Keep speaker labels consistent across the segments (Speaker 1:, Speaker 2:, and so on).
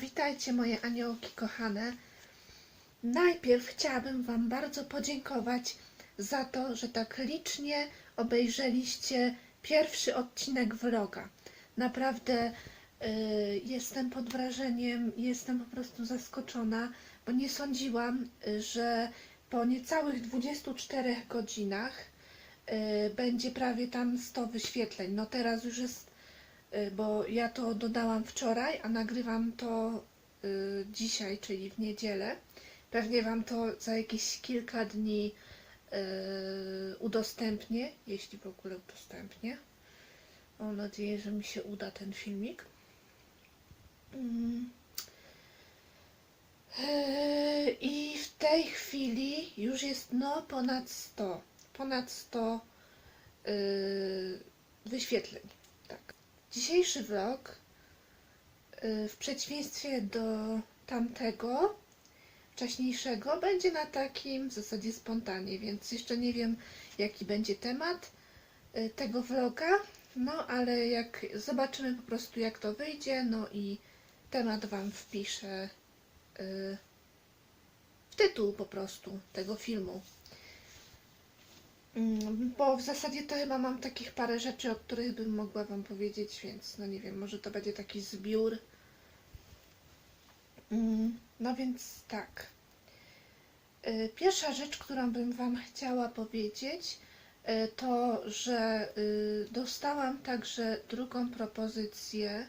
Speaker 1: Witajcie moje aniołki kochane. Najpierw chciałabym Wam bardzo podziękować za to, że tak licznie obejrzeliście pierwszy odcinek vloga. Naprawdę y, jestem pod wrażeniem, jestem po prostu zaskoczona, bo nie sądziłam, że po niecałych 24 godzinach y, będzie prawie tam 100 wyświetleń. No teraz już jest bo ja to dodałam wczoraj, a nagrywam to y, dzisiaj, czyli w niedzielę. Pewnie Wam to za jakieś kilka dni y, udostępnię, jeśli w ogóle udostępnię. Mam nadzieję, że mi się uda ten filmik. Mm. Y, I w tej chwili już jest no ponad 100, ponad 100 y, wyświetleń. Dzisiejszy vlog, y, w przeciwieństwie do tamtego, wcześniejszego, będzie na takim w zasadzie spontanie, więc jeszcze nie wiem, jaki będzie temat y, tego vloga, no ale jak zobaczymy po prostu, jak to wyjdzie, no i temat Wam wpiszę y, w tytuł po prostu tego filmu. Mm, Bo w zasadzie to chyba mam takich parę rzeczy, o których bym mogła Wam powiedzieć, więc no nie wiem, może to będzie taki zbiór. Mm, No więc tak. Y, Pierwsza rzecz, którą bym Wam chciała powiedzieć, y, to, że y, dostałam także drugą propozycję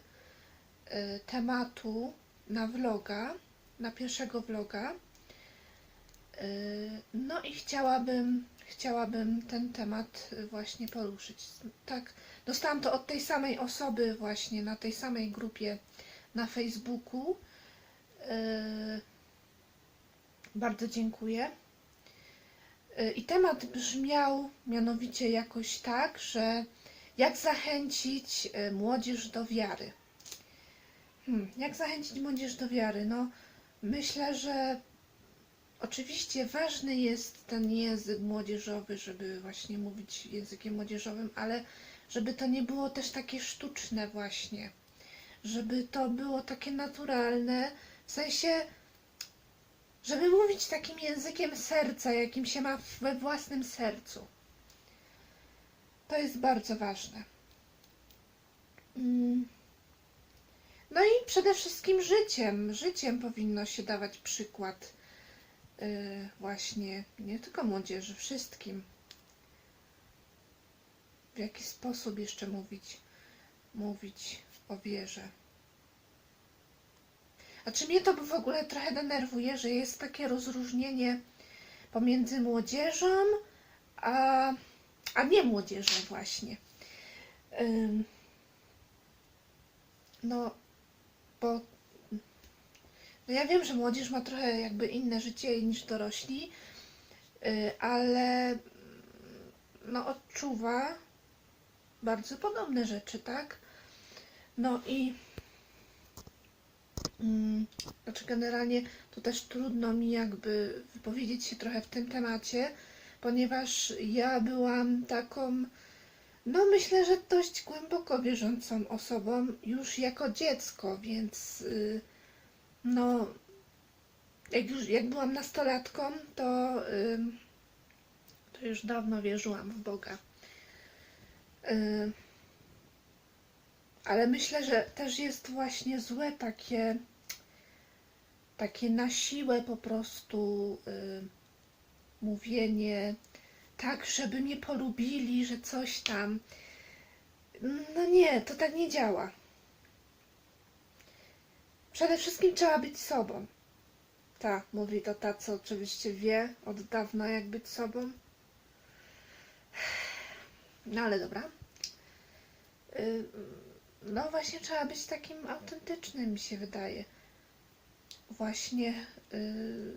Speaker 1: tematu na vloga, na pierwszego vloga. No i chciałabym, chciałabym ten temat y, właśnie poruszyć. Tak, dostałam to od tej samej osoby właśnie na tej samej grupie na Facebooku. Y, Bardzo dziękuję. Y, I temat brzmiał mianowicie jakoś tak, że jak zachęcić młodzież do wiary. Hmm, jak zachęcić młodzież do wiary? No, myślę, że Oczywiście ważny jest ten język młodzieżowy, żeby właśnie mówić językiem młodzieżowym, ale żeby to nie było też takie sztuczne właśnie. Żeby to było takie naturalne, w sensie, żeby mówić takim językiem serca, jakim się ma we własnym sercu. To jest bardzo ważne. Mm. No i przede wszystkim życiem. Życiem powinno się dawać przykład właśnie nie tylko młodzieży, wszystkim. W jaki sposób jeszcze mówić, mówić o wierze. A czy mnie to w ogóle trochę denerwuje, że jest takie rozróżnienie pomiędzy młodzieżą, a, a nie młodzieżą właśnie. No, bo no ja wiem, że młodzież ma trochę jakby inne życie niż dorośli, y, ale mm, no odczuwa bardzo podobne rzeczy, tak? No i mm, znaczy generalnie to też trudno mi jakby wypowiedzieć się trochę w tym temacie, ponieważ ja byłam taką, no myślę, że dość głęboko wierzącą osobą już jako dziecko, więc y, no, jak już jak byłam nastolatką, to, ym, to już dawno wierzyłam w Boga. Ym, ale myślę, że też jest właśnie złe takie, takie na siłę po prostu ym, mówienie tak, żeby mnie polubili, że coś tam. No nie, to tak nie działa. Przede wszystkim trzeba być sobą. Ta, mówi to ta, co oczywiście wie od dawna, jak być sobą. No ale dobra. No właśnie trzeba być takim autentycznym, mi się wydaje. Właśnie y,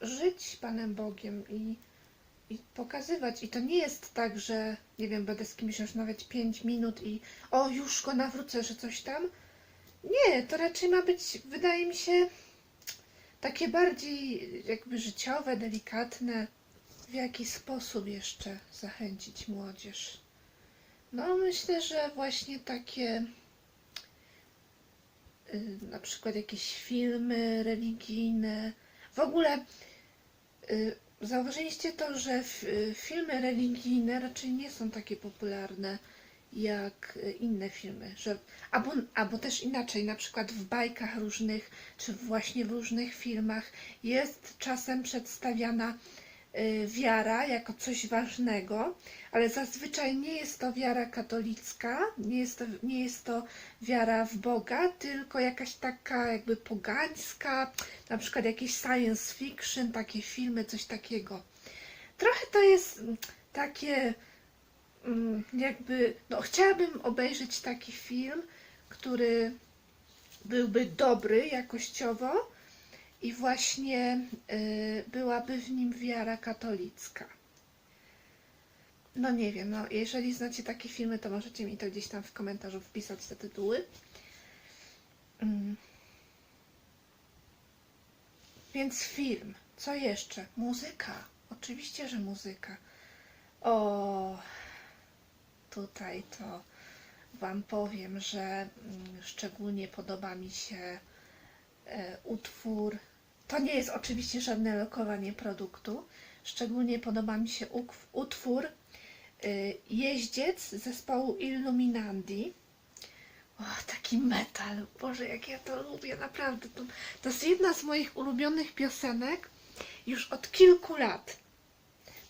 Speaker 1: żyć Panem Bogiem i, i pokazywać. I to nie jest tak, że nie wiem, będę z kimś rozmawiać 5 minut i o, już go nawrócę, że coś tam. Nie, to raczej ma być, wydaje mi się, takie bardziej jakby życiowe, delikatne. W jaki sposób jeszcze zachęcić młodzież? No, myślę, że właśnie takie y, na przykład jakieś filmy religijne. W ogóle y, zauważyliście to, że y, filmy religijne raczej nie są takie popularne jak y, inne filmy, że albo, albo też inaczej, na przykład w bajkach różnych, czy właśnie w różnych filmach jest czasem przedstawiana y, wiara jako coś ważnego, ale zazwyczaj nie jest to wiara katolicka, nie jest to, nie jest to wiara w Boga, tylko jakaś taka jakby pogańska, na przykład jakieś science fiction, takie filmy, coś takiego. Trochę to jest mm, takie jakby, no chciałabym obejrzeć taki film, który byłby dobry jakościowo i właśnie y, byłaby w nim wiara katolicka. No nie wiem, no jeżeli znacie takie filmy, to możecie mi to gdzieś tam w komentarzu wpisać te tytuły. Mm. Więc film. Co jeszcze? Muzyka. Oczywiście, że muzyka. O, tutaj to Wam powiem, że mm, szczególnie podoba mi się e, utwór. To nie jest oczywiście żadne lokowanie produktu. Szczególnie podoba mi się utwór y, Jeździec zespołu Illuminandi. O, taki metal. Boże, jak ja to lubię, naprawdę. To, to jest jedna z moich ulubionych piosenek już od kilku lat.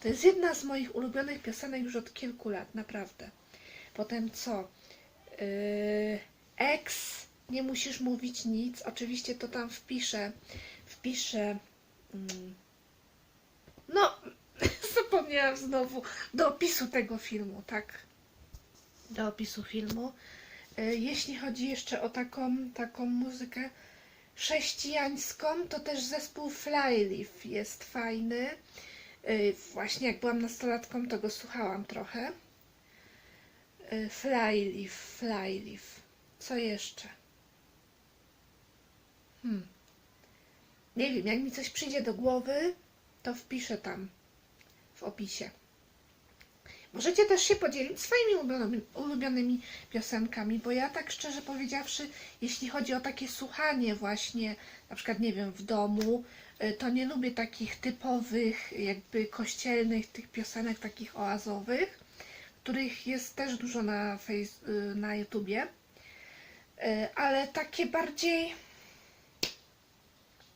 Speaker 1: To jest jedna z moich ulubionych piosenek już od kilku lat, naprawdę. Potem co? Yy, ex, nie musisz mówić nic. Oczywiście to tam wpiszę. Wpiszę. Mm, no, zapomniałam znowu. Do opisu tego filmu, tak? Do opisu filmu. Yy, jeśli chodzi jeszcze o taką, taką muzykę chrześcijańską, to też zespół Flyleaf jest fajny. Yy, Właśnie jak byłam nastolatką, to go słuchałam trochę. Yy, Flyleaf, Flyleaf. Co jeszcze? Hmm. Nie wiem, jak mi coś przyjdzie do głowy, to wpiszę tam w opisie. Możecie też się podzielić swoimi ulubionymi, ulubionymi piosenkami, bo ja tak szczerze powiedziawszy, jeśli chodzi o takie słuchanie właśnie, na przykład nie wiem, w domu, y, to nie lubię takich typowych, jakby kościelnych tych piosenek, takich oazowych, których jest też dużo na, face, y, na YouTubie, Y, ale takie bardziej,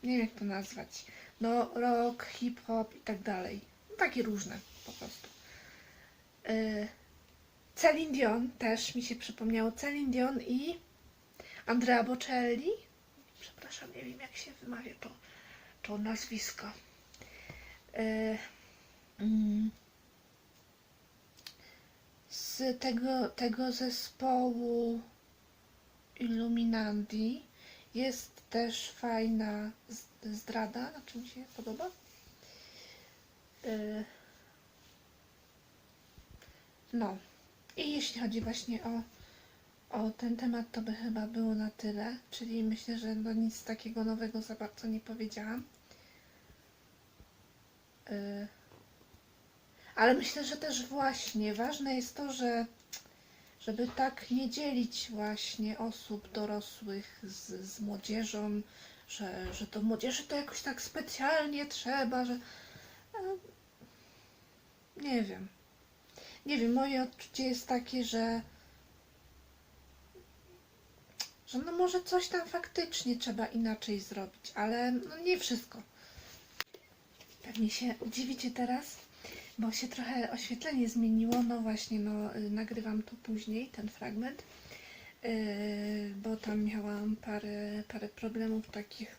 Speaker 1: nie wiem jak to nazwać, no rock, hip-hop i tak dalej, no, takie różne po prostu. Y, Celine Dion też mi się przypomniało. Celine Dion i Andrea Bocelli. Przepraszam, nie wiem jak się wymawia to, to nazwisko. Y, mm, Z tego, tego zespołu Illuminandi jest też fajna zdrada, na czym się podoba. Y, No. I jeśli chodzi właśnie o, o ten temat, to by chyba było na tyle. Czyli myślę, że no nic takiego nowego za bardzo nie powiedziałam. Y, Ale myślę, że też właśnie ważne jest to, że żeby tak nie dzielić właśnie osób dorosłych z, z młodzieżą, że, że to młodzieży to jakoś tak specjalnie trzeba, że e, nie wiem. Nie wiem, moje odczucie jest takie, że że no może coś tam faktycznie trzeba inaczej zrobić, ale no nie wszystko. Pewnie się dziwicie teraz, bo się trochę oświetlenie zmieniło. No właśnie, no y, nagrywam tu później ten fragment, yy, bo tam miałam parę, parę problemów takich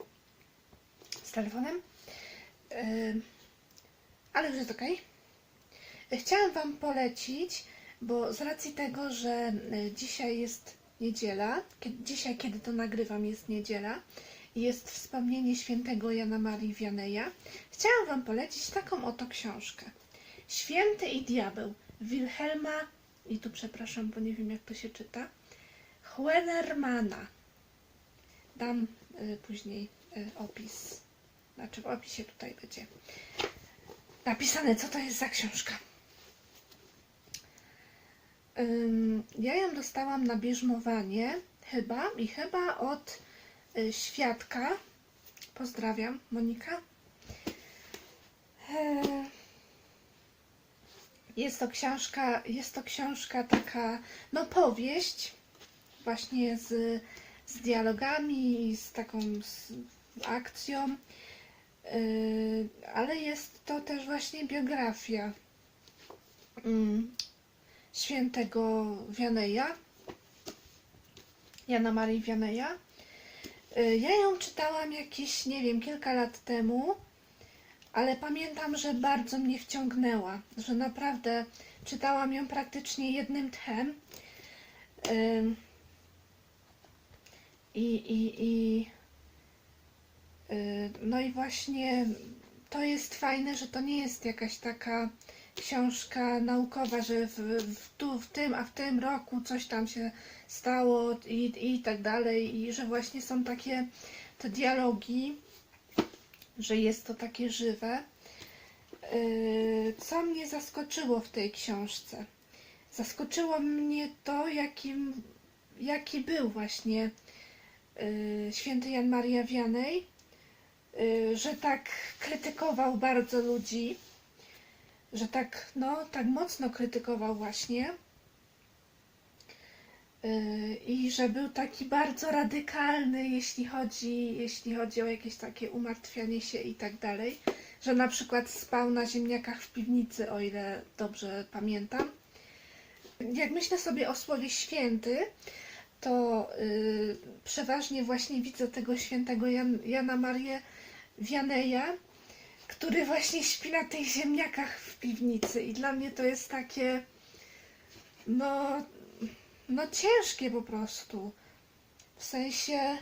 Speaker 1: z telefonem. Yy, ale już jest okej. Chciałam Wam polecić, bo z racji tego, że y, dzisiaj jest niedziela, kiedy, dzisiaj, kiedy to nagrywam, jest niedziela jest wspomnienie świętego Jana Marii Wianeja, chciałam Wam polecić taką oto książkę. Święty i diabeł Wilhelma, i tu przepraszam, bo nie wiem jak to się czyta, Huenermana. Dam y, później y, opis, znaczy w opisie tutaj będzie napisane, co to jest za książka. Ja ją dostałam na bierzmowanie chyba i chyba od y, Świadka. Pozdrawiam, Monika. E, Jest to książka, jest to książka taka, no powieść, właśnie z, z dialogami, z taką z akcją, Yy, ale jest to też właśnie biografia mm, świętego Wianeja, Jana Marii Wianeja. Yy, Ja ją czytałam jakieś, nie wiem, kilka lat temu, ale pamiętam, że bardzo mnie wciągnęła, że naprawdę czytałam ją praktycznie jednym tchem. I, i, i Y, No i właśnie to jest fajne, że to nie jest jakaś taka książka naukowa, że w, w, tu, w tym, a w tym roku coś tam się stało i, i tak dalej, i że właśnie są takie te dialogi, że jest to takie żywe. Y, Co mnie zaskoczyło w tej książce? Zaskoczyło mnie to, jakim, jaki był właśnie y, święty Jan Maria Wianej, y, że tak krytykował bardzo ludzi, że tak, no, tak mocno krytykował właśnie. Y, I że był taki bardzo radykalny, jeśli chodzi, jeśli chodzi o jakieś takie umartwianie się i tak dalej. Że na przykład spał na ziemniakach w piwnicy, o ile dobrze pamiętam. Jak myślę sobie o słowie święty, to y, przeważnie właśnie widzę tego świętego Jan, Jana Marię Wianeja, który właśnie śpi na tych ziemniakach w piwnicy. I dla mnie to jest takie, no, no ciężkie po prostu. W sensie,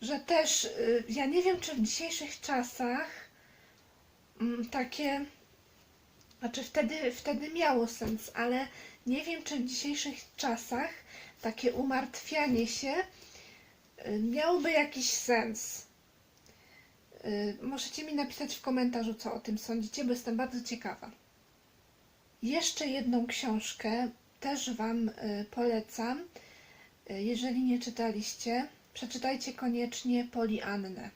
Speaker 1: że też, y, ja nie wiem, czy w dzisiejszych czasach mm, takie, znaczy wtedy, wtedy miało sens, ale nie wiem, czy w dzisiejszych czasach takie umartwianie się y, miałoby jakiś sens. Y, Możecie mi napisać w komentarzu, co o tym sądzicie, bo jestem bardzo ciekawa. Jeszcze jedną książkę też Wam y, polecam. Y, Jeżeli nie czytaliście, przeczytajcie koniecznie Poliannę.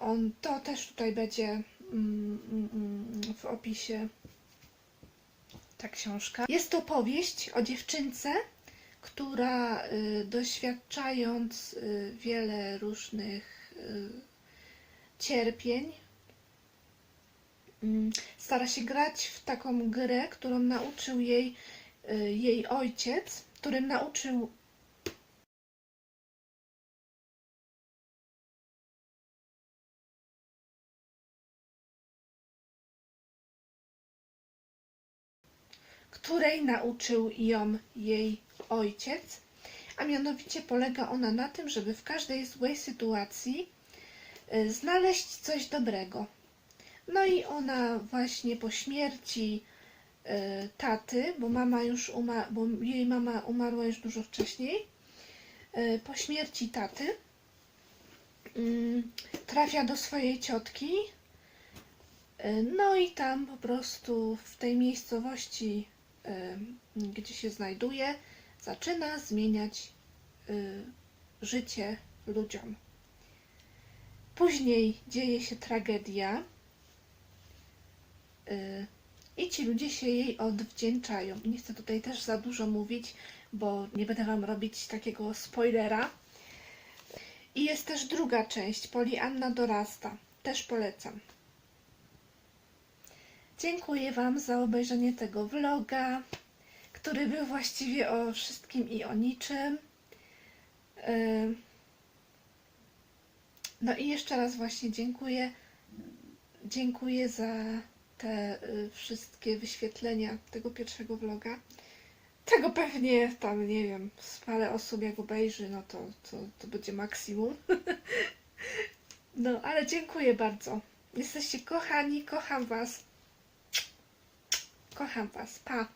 Speaker 1: On to też tutaj będzie mm, mm, mm, w opisie ta książka. Jest to powieść o dziewczynce, która doświadczając wiele różnych cierpień, mm, stara się grać w taką grę, którą nauczył jej y, jej ojciec, którym nauczył której nauczył ją jej ojciec, a mianowicie polega ona na tym, żeby w każdej złej sytuacji y, znaleźć coś dobrego. No i ona właśnie po śmierci y, taty, bo mama już uma, bo jej mama umarła już dużo wcześniej, y, po śmierci taty mm, trafia do swojej ciotki. No i tam po prostu w tej miejscowości, gdzie się znajduje, zaczyna zmieniać y, życie ludziom. Później dzieje się tragedia y, i ci ludzie się jej odwdzięczają. Nie chcę tutaj też za dużo mówić, bo nie będę Wam robić takiego spoilera. I jest też druga część, Polianna dorasta. Też polecam. Dziękuję Wam za obejrzenie tego vloga, który był właściwie o wszystkim i o niczym. No i jeszcze raz właśnie dziękuję. Dziękuję za te y, wszystkie wyświetlenia tego pierwszego vloga. Tego pewnie tam, nie wiem, z parę osób jak obejrzy, no to, to, to będzie maksimum. No, ale dziękuję bardzo. Jesteście kochani, kocham Was. Kocham Was. Pa.